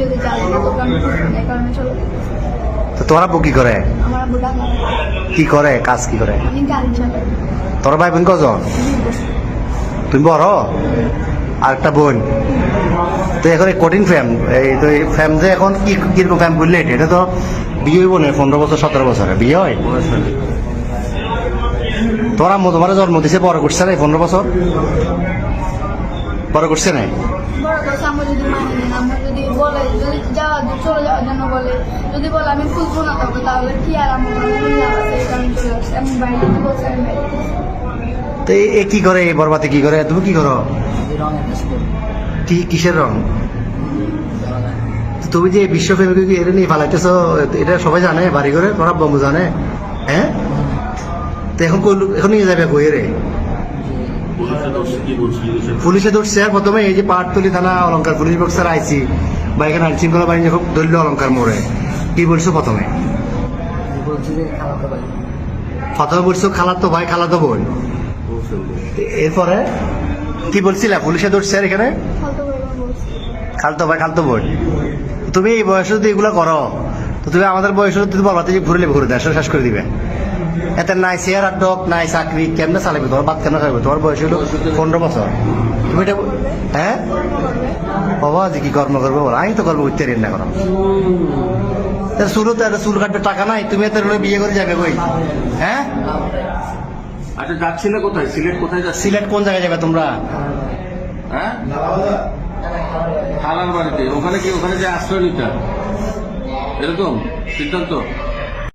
যদি জানিস না তোকে এই কারণে চলে। গেছি। তো তোমার আব্বু কি করে? আমার আব্বু ঢাকা কি করে? কাজ কি করে? আমি গাড়ি চালাই। তোর ভাই বোন কজন? তুমি বড়? আর একটা বোন? তো এখন এই কঠিন ফ্যাম এই তো এই ফ্যাম যে এখন কি কীরকম ফ্যাম বললে এটা? তো বিয়ে হইব না পনেরো বছর সতেরো বছরে। বিয়ে হয়? তোর তোমার জন্ম দিছে বড় করছে না পনেরো বছর। বড় করছে না? বড় কথা আমার যদি মানে নেন আমার যদি বলে যদি যাওয়া চলে যাওয়ার জন্য বলে যদি বলে আমি খুঁজবো না তবে তাহলে কি আর আমার লাভ আছে এই কারণে চলে আসছে আমি বাইরে বলছি আমি বাইরে তো এ- কি করে এই বরবাতে কি করে? তুমি কি করো? কি কিসের রং? তুমি যে বিশ্ব ফেমিকে কি এটা নিয়ে ফালাইতেছ এটা সবাই জানে বাড়ি করে তোমার বম্বু জানে হ্যাঁ? তো এখন কই- এখন নিয়ে যাবে কই রে? পুলিশে ধরছে আর প্রথমে এই যে পাহাড়তলি থানা অলঙ্কার পুলিশ বক্সার আইছি বা এখানে আইন শৃঙ্খলা বাহিনী খুব দলীয় অলঙ্কার মোড়ে। কি বলছো প্রথমে? প্রথমে বলছো খালাতো ভাই খালাতো বোন। এরপরে? কি বলছিলা? পুলিশে ধরছে আর এখানে? খালতো ভাই খালতো বোন। তুমি এই বয়সে যদি এগুলো করো তো তুমি আমাদের বয়সে যদি বলবা যে ঘুরলে ঘুরে দেশ শেষ করে দিবে। এতে নাই চেয়ার আর ডক নাই চাকরি কেমনে চালাবে তোমার বাদ কেন খাবে তোমার বয়স হলো পনেরো বছর তুমি এটা হ্যাঁ বাবা যে কি কর্ম করব আমি তো করতে রেন না করো চুলো তো একটা চুল কাটবে টাকা নাই তুমি এত বিয়ে করে যাবে কই? হ্যাঁ আচ্ছা যাচ্ছিলে কোথায়? সিলেট কোথায় যাচ্ছি? সিলেট কোন জায়গায় যাবে তোমরা? হ্যাঁ? খালার বাড়িতে। ওখানে কি ওখানে যে আশ্রয় নিতে এরকম? সিদ্ধান্ত?